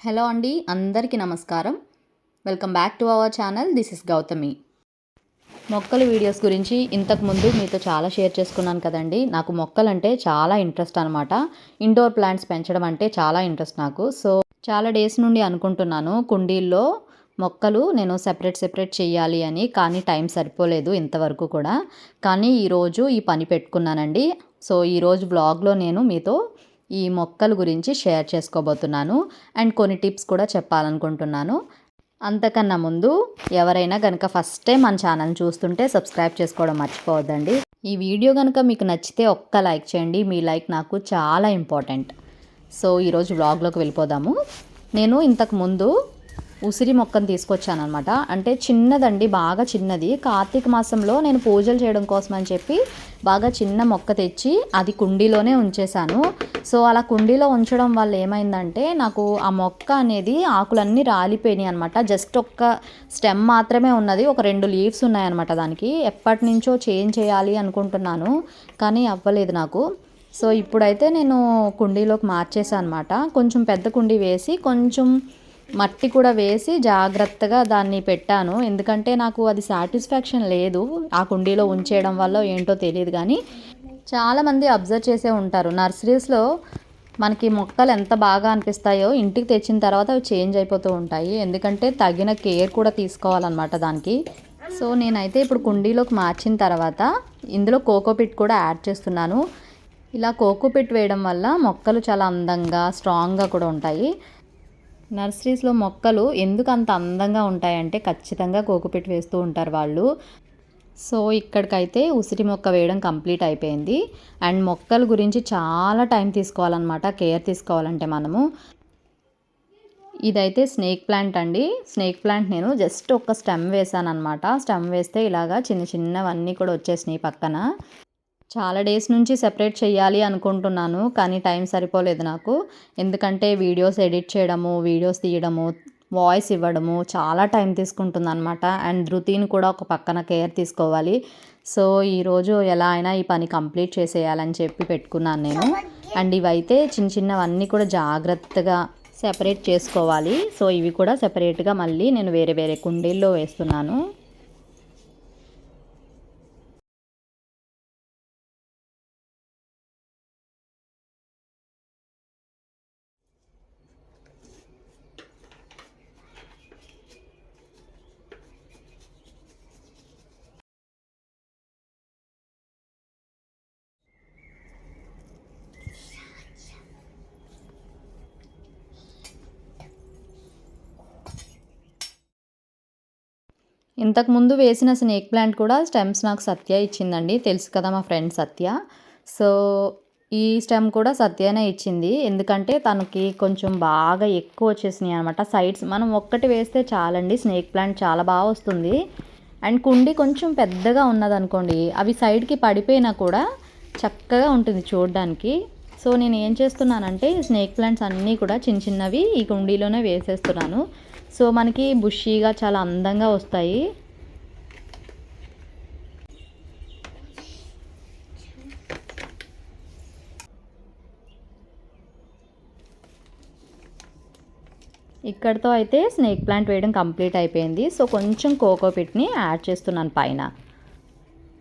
Hello అండి అందరికీ నమస్కారం. Welcome back to our channel this is Gautami. మొక్కల వీడియోస్ గురించి ఇంతకుముందు మీతో చాలా షేర్ చేసుకున్నాను కదండి. నాకు మొక్కలంటే చాలా ఇంట్రెస్ట్ అనమాట ఇండోర్ ప్లాంట్స్ పెంచడం అంటే చాలా ఇంట్రెస్ట్ నాకు. సో చాలా డేస్ నుండి అనుకుంటున్నాను కుండీల్లో మొక్కలు నేను సెపరేట్ సెపరేట్ చేయాలి అని కానీ టైం సరిపోలేదు ఇంతవరకు కూడా. కానీ ఈరోజు ఈ పని పెట్టుకున్నానండి. సో ఈరోజు బ్లాగ్లో నేను మీతో ఈ మొక్కల గురించి షేర్ చేసుకోబోతున్నాను అండ్ కొన్ని టిప్స్ కూడా చెప్పాలనుకుంటున్నాను. అంతకన్నా ముందు ఎవరైనా కనుక ఫస్ట్ టైం మన ఛానల్ చూస్తుంటే సబ్స్క్రైబ్ చేసుకోవడం మర్చిపోవద్దండి. ఈ వీడియో కనుక మీకు నచ్చితే ఒక్క లైక్ చేయండి. మీ లైక్ నాకు చాలా ఇంపార్టెంట్. సో ఈరోజు వ్లాగ్లోకి వెళ్ళిపోదాము. నేను ఇంతకు ముందు ఉసిరి మొక్కను తీసుకొచ్చాను అనమాట అంటే చిన్నదండి బాగా చిన్నది. కార్తీక మాసంలో నేను పూజలు చేయడం కోసం అని చెప్పి బాగా చిన్న మొక్క తెచ్చి అది కుండీలోనే ఉంచేశాను. సో అలా కుండీలో ఉంచడం వల్ల ఏమైందంటే నాకు ఆ మొక్క అనేది ఆకులన్నీ రాలిపోయినాయి అనమాట జస్ట్ ఒక్క స్టెమ్ మాత్రమే ఉన్నది. ఒక రెండు లీవ్స్ ఉన్నాయన్నమాట దానికి. ఎప్పటి నుంచో చేంజ్ చేయాలి అనుకుంటున్నాను కానీ అవ్వలేదు నాకు. సో ఇప్పుడైతే నేను కుండీలోకి మార్చేసాను అనమాట కొంచెం పెద్ద కుండీ వేసి కొంచెం మట్టి కూడా వేసి జాగ్రత్తగా దాన్ని పెట్టాను. ఎందుకంటే నాకు అది సాటిస్ఫాక్షన్ లేదు. ఆ కుండీలో ఉంచేయడం వల్ల ఏంటో తెలియదు కానీ చాలామంది అబ్జర్వ్ చేసే ఉంటారు. నర్సరీస్లో మనకి మొక్కలు ఎంత బాగా అనిపిస్తాయో ఇంటికి తెచ్చిన తర్వాత అవి చేంజ్ అయిపోతూ ఉంటాయి. ఎందుకంటే తగిన కేర్ కూడా తీసుకోవాలన్నమాట దానికి. సో నేనైతే ఇప్పుడు కుండీలోకి మార్చిన తర్వాత ఇందులో కోకోపిట్ కూడా యాడ్ చేస్తున్నాను. ఇలా కోకోపిట్ వేయడం వల్ల మొక్కలు చాలా అందంగా స్ట్రాంగ్గా కూడా ఉంటాయి. నర్సరీస్లో మొక్కలు ఎందుకు అంత అందంగా ఉంటాయంటే ఖచ్చితంగా కోకుపెట్టి వేస్తూ ఉంటారు వాళ్ళు. సో ఇక్కడికైతే ఉసిరి మొక్క వేయడం కంప్లీట్ అయిపోయింది. అండ్ మొక్కల గురించి చాలా టైం తీసుకోవాలన్నమాట కేర్ తీసుకోవాలంటే మనము. ఇదైతే స్నేక్ ప్లాంట్ అండి. స్నేక్ ప్లాంట్ నేను జస్ట్ ఒక స్టెమ్ వేసాను అనమాట స్టెమ్ వేస్తే ఇలాగా చిన్న చిన్నవన్నీ కూడా వచ్చేసినాయి పక్కన. చాలా డేస్ నుంచి సెపరేట్ చేయాలి అనుకుంటున్నాను కానీ టైం సరిపోలేదు నాకు. ఎందుకంటే వీడియోస్ ఎడిట్ చేయడము వీడియోస్ తీయడము వాయిస్ ఇవ్వడము చాలా టైం తీసుకుంటుంది అనమాట అండ్ ధృతిని కూడా ఒక పక్కన కేర్ తీసుకోవాలి. సో ఈరోజు ఎలా అయినా ఈ పని కంప్లీట్ చేసేయాలని చెప్పి పెట్టుకున్నాను నేను. అండ్ ఇవైతే చిన్న చిన్నవన్నీ కూడా జాగ్రత్తగా సెపరేట్ చేసుకోవాలి. సో ఇవి కూడా సెపరేట్గా మళ్ళీ నేను వేరే వేరే కుండీల్లో వేస్తున్నాను. ఇంతకుముందు వేసిన స్నేక్ ప్లాంట్ కూడా స్టెమ్స్ నాకు సత్య ఇచ్చిందండి. తెలుసు కదా మా ఫ్రెండ్ సత్య. సో ఈ స్టెమ్ కూడా సత్యనే ఇచ్చింది. ఎందుకంటే తనకి కొంచెం బాగా ఎక్కువ వచ్చేసినాయి అనమాట సైడ్స్. మనం ఒక్కటి వేస్తే చాలండి స్నేక్ ప్లాంట్ చాలా బాగా వస్తుంది. అండ్ కుండి కొంచెం పెద్దగా ఉన్నదనుకోండి అవి సైడ్కి పడిపోయినా కూడా చక్కగా ఉంటుంది చూడడానికి. సో నేను ఏం చేస్తున్నానంటే స్నేక్ ప్లాంట్స్ అన్నీ కూడా చిన్న చిన్నవి ఈ కుండీలోనే వేసేస్తున్నాను. సో మనకి బుషీగా చాలా అందంగా వస్తాయి. ఇక్కడతో అయితే స్నేక్ ప్లాంట్ వేయడం కంప్లీట్ అయిపోయింది. సో కొంచెం కోకోపిట్ని యాడ్ చేస్తున్నాను పైన.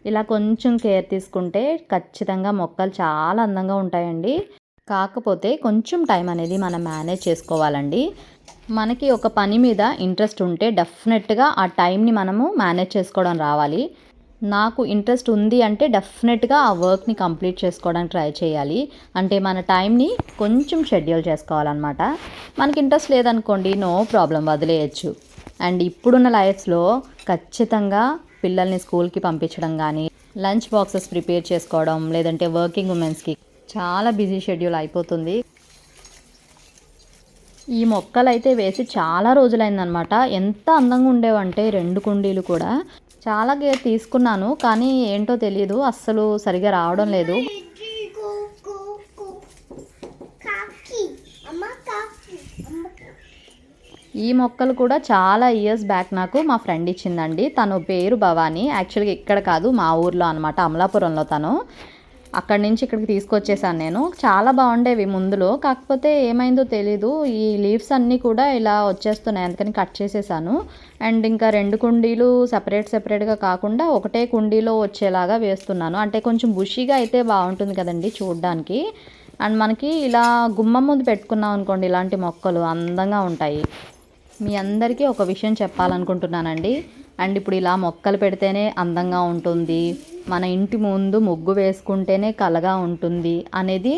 ఇలా కొంచెం కేర్ తీసుకుంటే ఖచ్చితంగా మొక్కలు చాలా అందంగా ఉంటాయండి. కాకపోతే కొంచెం టైం అనేది మనం మేనేజ్ చేసుకోవాలండి. మనకి ఒక పని మీద ఇంట్రెస్ట్ ఉంటే డెఫినెట్గా ఆ టైంని మనము మేనేజ్ చేసుకోవడం రావాలి. నాకు ఇంట్రెస్ట్ ఉంది అంటే డెఫినెట్గా ఆ వర్క్ని కంప్లీట్ చేసుకోవడానికి ట్రై చేయాలి. అంటే మన టైంని కొంచెం షెడ్యూల్ చేసుకోవాలన్నమాట. మనకి ఇంట్రెస్ట్ లేదనుకోండి నో ప్రాబ్లం వదిలేయచ్చు. అండ్ ఇప్పుడున్న లైఫ్స్లో ఖచ్చితంగా పిల్లల్ని స్కూల్కి పంపించడం కానీ లంచ్ బాక్సెస్ ప్రిపేర్ చేసుకోవడం లేదంటే వర్కింగ్ ఉమెన్స్కి చాలా బిజీ షెడ్యూల్ అయిపోతుంది. ఈ మొక్కలు అయితే వేసి చాలా రోజులైందనమాట. ఎంత అందంగా ఉండేవంటే రెండు కుండీలు కూడా. చాలా గేర్ తీసుకున్నాను కానీ ఏంటో తెలియదు అస్సలు సరిగా రావడం లేదు. ఈ మొక్కలు కూడా చాలా ఇయర్స్ బ్యాక్ నాకు మా ఫ్రెండ్ ఇచ్చిందండి. తను పేరు భవానీ. యాక్చువల్గా ఇక్కడ కాదు మా ఊర్లో అనమాట అమలాపురంలో తను. అక్కడి నుంచి ఇక్కడికి తీసుకొచ్చేసాను నేను. చాలా బాగుండేవి ముందులో. కాకపోతే ఏమైందో తెలీదు. ఈ లీవ్స్ అన్నీ కూడా ఇలా వచ్చేస్తున్నాయి. అందుకని కట్ చేసేసాను. అండ్ ఇంకా రెండు కుండీలు సపరేట్ సపరేట్గా కాకుండా ఒకటే కుండీలో వచ్చేలాగా వేస్తున్నాను. అంటే కొంచెం బుషీగా అయితే బాగుంటుంది కదండి చూడడానికి. అండ్ మనకి ఇలా గుమ్మం ముందు పెట్టుకున్నాం అనుకోండి ఇలాంటి మొక్కలు అందంగా ఉంటాయి. మీ అందరికీ ఒక విషయం చెప్పాలనుకుంటున్నానండి. అండ్ ఇప్పుడు ఇలా మొక్కలు పెడితేనే అందంగా ఉంటుంది. మన ఇంటి ముందు ముగ్గు వేసుకుంటేనే కలగా ఉంటుంది అనేది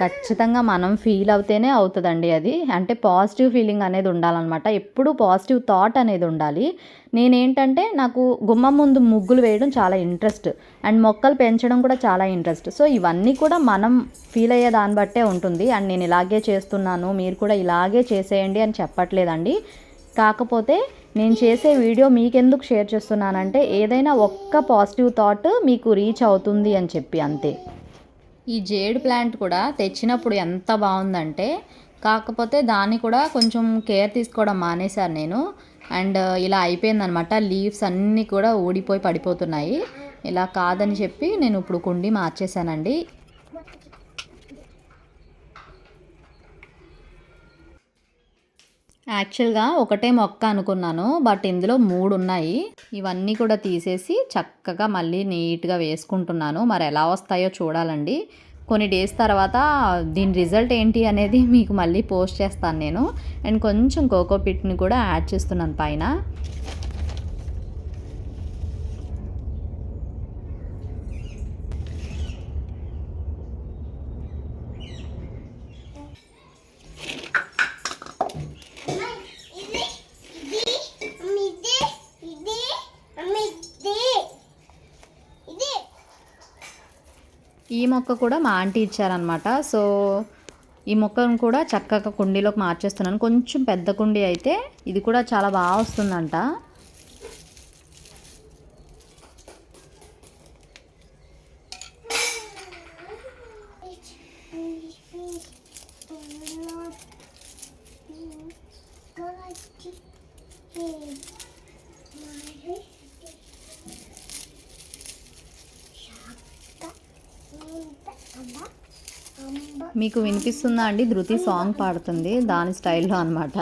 ఖచ్చితంగా మనం ఫీల్ అవుతేనే అవుతుందండి అది. అంటే పాజిటివ్ ఫీలింగ్ అనేది ఉండాలన్నమాట. ఎప్పుడు పాజిటివ్ థాట్ అనేది ఉండాలి. నేనేంటంటే నాకు గుమ్మం ముందు ముగ్గులు వేయడం చాలా ఇంట్రెస్ట్ అండ్ మొక్కలు పెంచడం కూడా చాలా ఇంట్రెస్ట్ సో ఇవన్నీ కూడా మనం ఫీల్ అయ్యే దాన్ని బట్టే ఉంటుంది. అండ్ నేను ఇలాగే చేస్తున్నాను మీరు కూడా ఇలాగే చేసేయండి అని చెప్పట్లేదండి. కాకపోతే నేను చేసే వీడియో మీకెందుకు షేర్ చేస్తున్నానంటే ఏదైనా ఒక్క పాజిటివ్ థాట్ మీకు రీచ్ అవుతుంది అని చెప్పి అంతే. ఈ జేడ్ ప్లాంట్ కూడా తెచ్చినప్పుడు ఎంత బాగుందంటే కాకపోతే దాన్ని కూడా కొంచెం కేర్ తీసుకోవడం మానేశాను నేను. అండ్ ఇలా అయిపోయిందనమాట. లీవ్స్ అన్నీ కూడా ఊడిపోయి పడిపోతున్నాయి. ఇలా కాదని చెప్పి నేను ఇప్పుడు కుండి మార్చేశానండి. యాక్చువల్గా ఒకటే మొక్క అనుకున్నాను బట్ ఇందులో మూడు ఉన్నాయి ఇవన్నీ కూడా తీసేసి చక్కగా మళ్ళీ నీట్గా వేసుకుంటున్నాను. మరి ఎలా వస్తాయో చూడాలండి. కొన్ని డేస్ తర్వాత దీని రిజల్ట్ ఏంటి అనేది మీకు మళ్ళీ పోస్ట్ చేస్తాను నేను. అండ్ కొంచెం కోకో పిట్ని కూడా యాడ్ చేస్తున్నాను పైన. ఈ మొక్క కూడా మా ఆంటీ ఇచ్చారనమాట సో ఈ మొక్కను కూడా చక్కగా కుండీలోకి మార్చేస్తున్నాను. కొంచెం పెద్ద కుండీ అయితే ఇది కూడా చాలా బాగా వస్తుందంట. మీకు వినిపిస్తుందా అండి? ధృతి సాంగ్ పాడుతుంది. దాని స్టైల్లో అనమాట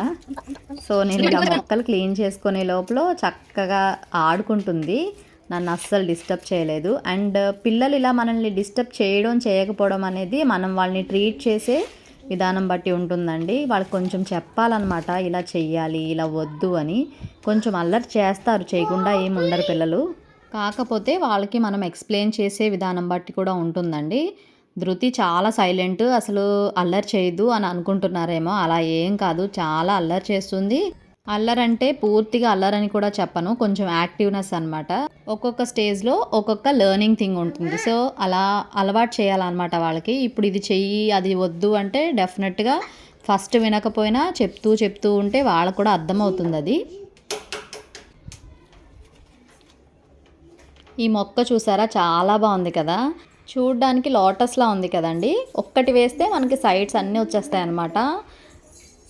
సో నేను ఇలా మొక్కలు క్లీన్ చేసుకునే లోపల చక్కగా ఆడుకుంటుంది. నన్ను అస్సలు డిస్టర్బ్ చేయలేదు. అండ్ పిల్లలు ఇలా మనల్ని డిస్టర్బ్ చేయడం చేయకపోవడం అనేది మనం వాళ్ళని ట్రీట్ చేసే విధానం బట్టి ఉంటుందండి. వాళ్ళకి కొంచెం చెప్పాలన్నమాట ఇలా చెయ్యాలి ఇలా వద్దు అని. కొంచెం అల్లరి చేస్తారు చేయకుండా ఏమి ఉండరు పిల్లలు. కాకపోతే వాళ్ళకి మనం ఎక్స్ప్లెయిన్ చేసే విధానం బట్టి కూడా ఉంటుందండి. ధృతి చాలా సైలెంట్ అసలు అల్లరి చేయదు అని అనుకుంటున్నారేమో. అలా ఏం కాదు చాలా అల్లరి చేస్తుంది. అల్లరంటే పూర్తిగా అల్లరని కూడా చెప్పను కొంచెం యాక్టివ్నెస్ అనమాట ఒక్కొక్క స్టేజ్లో ఒక్కొక్క లెర్నింగ్ థింగ్ ఉంటుంది. సో అలా అలవాటు చేయాలన్నమాట వాళ్ళకి. ఇప్పుడు ఇది చెయ్యి అది వద్దు అంటే డెఫినెట్గా ఫస్ట్ వినకపోయినా చెప్తూ చెప్తూ ఉంటే వాళ్ళకు కూడా అర్థమవుతుంది అది. ఈ మొక్క చూసారా? చాలా బాగుంది కదా. చూడ్డానికి లోటస్లా ఉంది కదండి. ఒక్కటి వేస్తే మనకి సైడ్స్ అన్నీ వచ్చేస్తాయి అన్నమాట.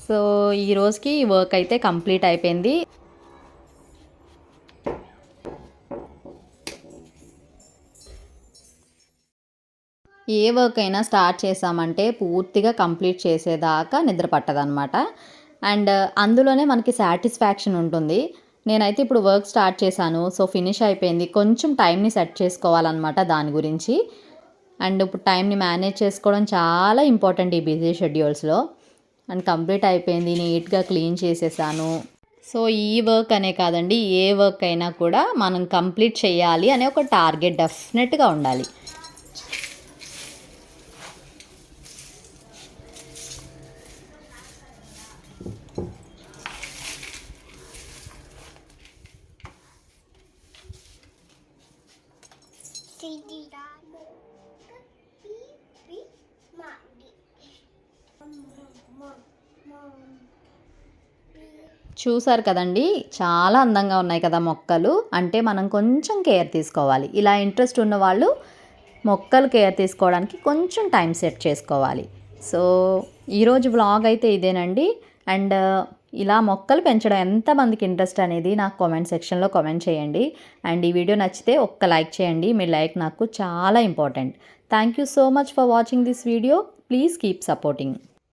సో ఈ రోజుకి వర్క్ అయితే కంప్లీట్ అయిపోయింది. ఏ వర్క్ అయినా స్టార్ట్ చేసామంటే పూర్తిగా కంప్లీట్ చేసేదాకా నిద్ర పట్టదనమాట అండ్ అందులోనే మనకి సాటిస్ఫాక్షన్ ఉంటుంది. నేనైతే ఇప్పుడు వర్క్ స్టార్ట్ చేశాను. సో ఫినిష్ అయిపోయింది. కొంచెం టైంని సెట్ చేసుకోవాలన్నమాట దాని గురించి. అండ్ ఇప్పుడు టైంని మేనేజ్ చేసుకోవడం చాలా ఇంపార్టెంట్ ఈ బిజీ షెడ్యూల్స్లో. అండ్ కంప్లీట్ అయిపోయింది నీట్గా క్లీన్ చేసేసాను. సో ఈ వర్క్ అనే కాదండి ఏ వర్క్ అయినా కూడా మనం కంప్లీట్ చేయాలి అనే ఒక టార్గెట్ డెఫినెట్గా ఉండాలి. చూసారు కదండి చాలా అందంగా ఉన్నాయి కదా మొక్కలు. అంటే మనం కొంచెం కేర్ తీసుకోవాలి. ఇలా ఇంట్రెస్ట్ ఉన్న వాళ్ళు మొక్కలు కేర్ తీసుకోవడానికి కొంచెం టైం సెట్ చేసుకోవాలి. సో ఈరోజు వ్లాగ్ అయితే ఇదేనండి. అండ్ ఇలా మొక్కలు పెంచడం ఎంతమందికి ఇంట్రెస్ట్ అనేది నాకు కామెంట్ సెక్షన్లో కామెంట్ చేయండి. అండ్ ఈ వీడియో నచ్చితే ఒక్క లైక్ చేయండి. మీ లైక్ నాకు చాలా important. Thank you so much for watching this video. Please keep supporting.